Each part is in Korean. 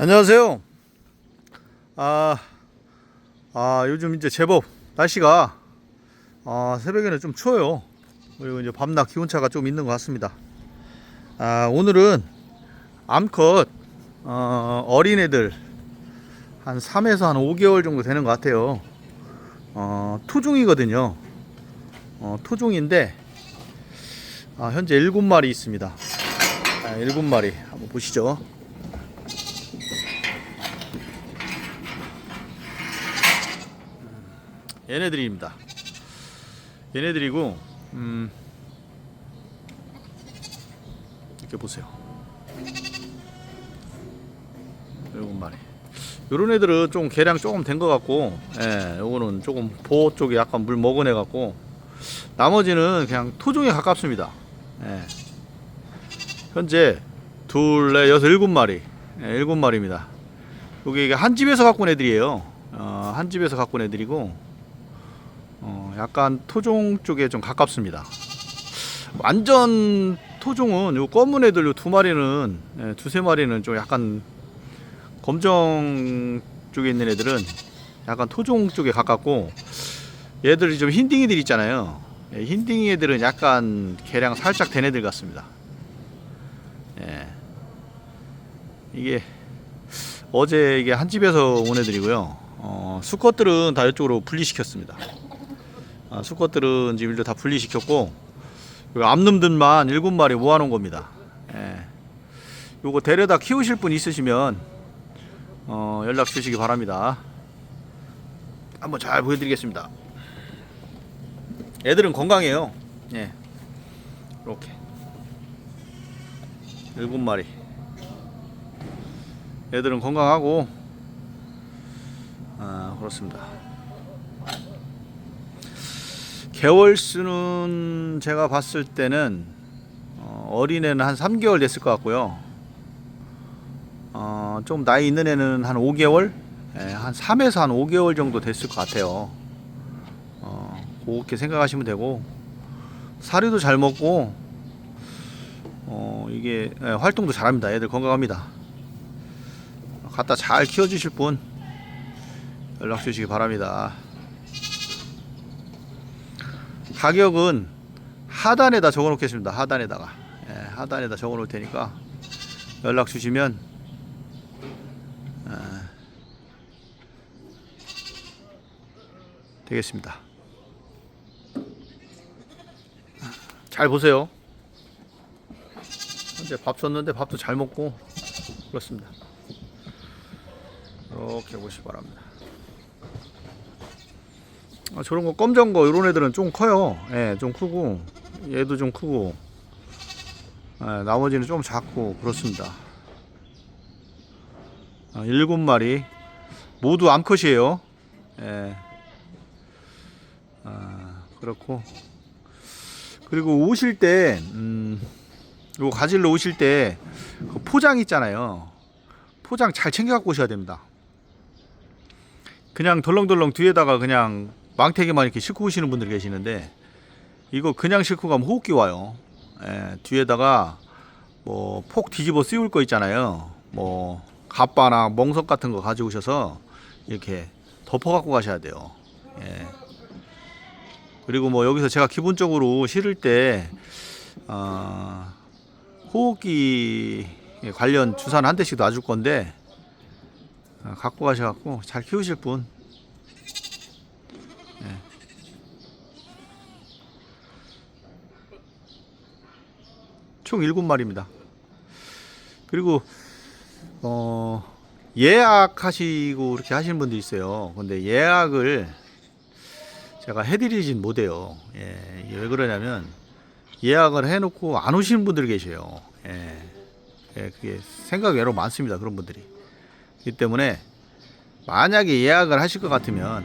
안녕하세요. 아, 아 요즘 이제 제법 날씨가 아, 새벽에는 좀 추워요. 그리고 이제 밤낮 기온차가 좀 있는 것 같습니다. 아, 오늘은 암컷 어, 어린애들 한 3에서 한 5개월 정도 되는 것 같아요. 어, 토종이거든요. 어, 토종인데 아, 현재 7마리 있습니다. 아, 7마리 한번 보시죠. 얘네들입니다. 얘네들이고 음 이렇게 보세요. 일곱 마리. 요런 애들은 좀 개량 조금 된 것 같고, 예, 요거는 조금 보호 쪽에 약간 물 먹어내 갖고, 나머지는 그냥 토종에 가깝습니다. 예. 현재 둘, 넷, 여섯, 일곱 마리, 예, 일곱 마리입니다. 여기 한 집에서 갖고 온 애들이에요. 어, 한 집에서 갖고 온 애들이고, 어, 약간 토종 쪽에 좀 가깝습니다. 완전 토종은 요 검은 애들 요두 마리는 예, 두세 마리는 좀 약간 검정 쪽에 있는 애들은 약간 토종 쪽에 가깝고 얘들이 좀 흰딩이들 있잖아요. 예, 흰딩이 애들은 약간 개량 살짝 된 애들 같습니다. 예. 이게 어제 이게 한 집에서 온 애들이고요. 어, 수컷들은 다 이쪽으로 분리시켰습니다. 아, 수컷들은 지금 일도 다 분리시켰고 요 암놈들만 일곱 마리 모아놓은 겁니다. 예. 요거 데려다 키우실 분 있으시면 어, 연락 주시기 바랍니다. 한번 잘 보여드리겠습니다. 애들은 건강해요. 예. 이렇게 일곱 마리. 애들은 건강하고 아, 그렇습니다. 개월 수는 제가 봤을 때는 어, 어린애는 한 3개월 됐을 것 같고요. 어, 좀 나이 있는 애는 한 5개월, 예, 한 3에서 한 5개월 정도 됐을 것 같아요. 어, 그렇게 생각하시면 되고 사료도 잘 먹고 어, 이게 예, 활동도 잘합니다. 애들 건강합니다. 갖다 잘 키워주실 분 연락 주시기 바랍니다. 가격은 하단에다 적어 놓겠습니다. 하단에다가 예, 하단에다 적어 놓을 테니까 연락 주시면 예, 되겠습니다. 잘 보세요. 현재 밥 줬는데 밥도 잘 먹고 그렇습니다. 이렇게 보시기 바랍니다. 아, 저런 거 검정 거 이런 애들은 좀 커요. 예, 좀 크고 얘도 좀 크고 예, 나머지는 좀 작고 그렇습니다. 아, 일곱 마리 모두 암컷이에요. 예. 아, 그렇고 그리고 오실 때 음, 요 가지러 오실 때 그 포장 있잖아요. 포장 잘 챙겨 갖고 오셔야 됩니다. 그냥 덜렁덜렁 뒤에다가 그냥 망태기만 이렇게 싣고 오시는 분들 계시는데 이거 그냥 싣고 가면 호흡기 와요. 예, 뒤에다가 뭐 폭 뒤집어 씌울 거 있잖아요. 뭐 갑바나 멍석 같은 거 가져오셔서 이렇게 덮어 갖고 가셔야 돼요. 예. 그리고 뭐 여기서 제가 기본적으로 실을 때 어, 호흡기 관련 주사는 한 대씩 놔줄 건데 어, 갖고 가셔갖고 잘 키우실 분. 예. 총 7마리입니다. 그리고 어 예약하시고 이렇게 하시는 분도 있어요. 근데 예약을 제가 해드리진 못해요. 예, 왜 그러냐면 예약을 해놓고 안 오시는 분들이 계셔요. 예, 예, 그게 생각 외로 많습니다. 그런 분들이. 그렇기 때문에 만약에 예약을 하실 것 같으면 아,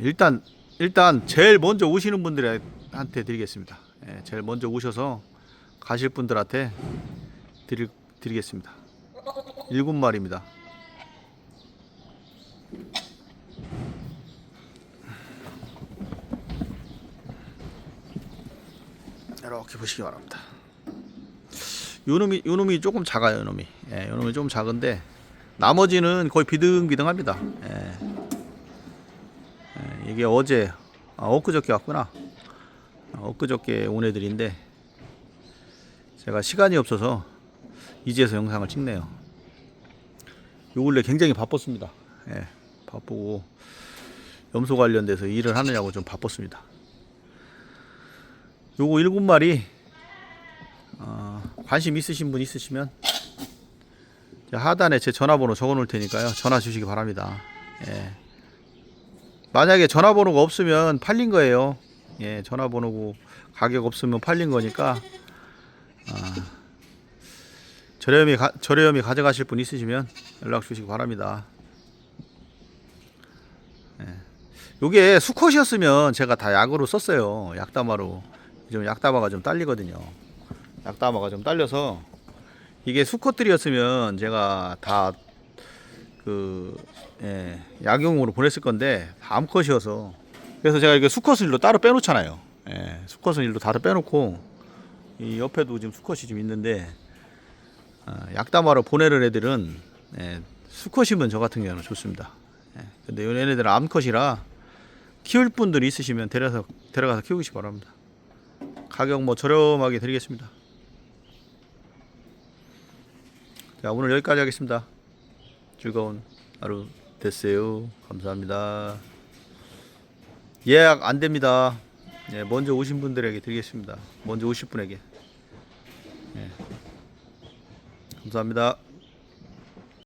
일단 일단 제일 먼저 오시는 분들한테 드리겠습니다. 예, 제일 먼저 오셔서 가실 분들한테 드리, 드리겠습니다. 일곱 마리입니다. 이렇게 보시기 바랍니다. 요 놈이 요 놈이 조금 작아요, 요 놈이. 예, 요 놈이 좀 작은데 나머지는 거의 비등비등합니다. 예. 예, 이게 어제 아, 엊그저께 왔구나. 아, 엊그저께 온 애들인데 제가 시간이 없어서 이제서 영상을 찍네요. 요 근래 굉장히 바빴습니다. 예, 바쁘고 염소 관련돼서 일을 하느냐고 좀 바빴습니다. 요거 일곱 마리 어, 관심 있으신 분 있으시면 제 하단에 제 전화번호 적어 놓을 테니까요. 전화 주시기 바랍니다. 예. 만약에 전화번호가 없으면 팔린 거예요. 예, 전화번호고 가격 없으면 팔린 거니까 아, 저렴이 가, 저렴이 가져가실 분 있으시면 연락 주시기 바랍니다. 예. 요게 수컷이었으면 제가 다 약으로 썼어요. 약다마로. 좀 약다마가 좀 딸리거든요. 약다마가 좀 딸려서 이게 수컷들이었으면 제가 다 그 예, 약용으로 보냈을 건데 다 암컷이어서 그래서 제가 이게 수컷을 일로 따로 빼놓잖아요. 예, 수컷은 일로 따로 빼놓고 이 옆에도 지금 수컷이 좀 있는데 아, 약다마로 보내는 애들은 예, 수컷이면 저 같은 경우는 좋습니다. 예, 근데 요 얘네들은 암컷이라 키울 분들이 있으시면 데려서 데려가서 키우시기 바랍니다. 가격 뭐 저렴하게 드리겠습니다. 자 오늘 여기까지 하겠습니다. 즐거운 하루 됐어요. 감사합니다. 예약 안 됩니다. 예, 먼저 오신 분들에게 드리겠습니다. 먼저 오실 분에게. 예. 감사합니다.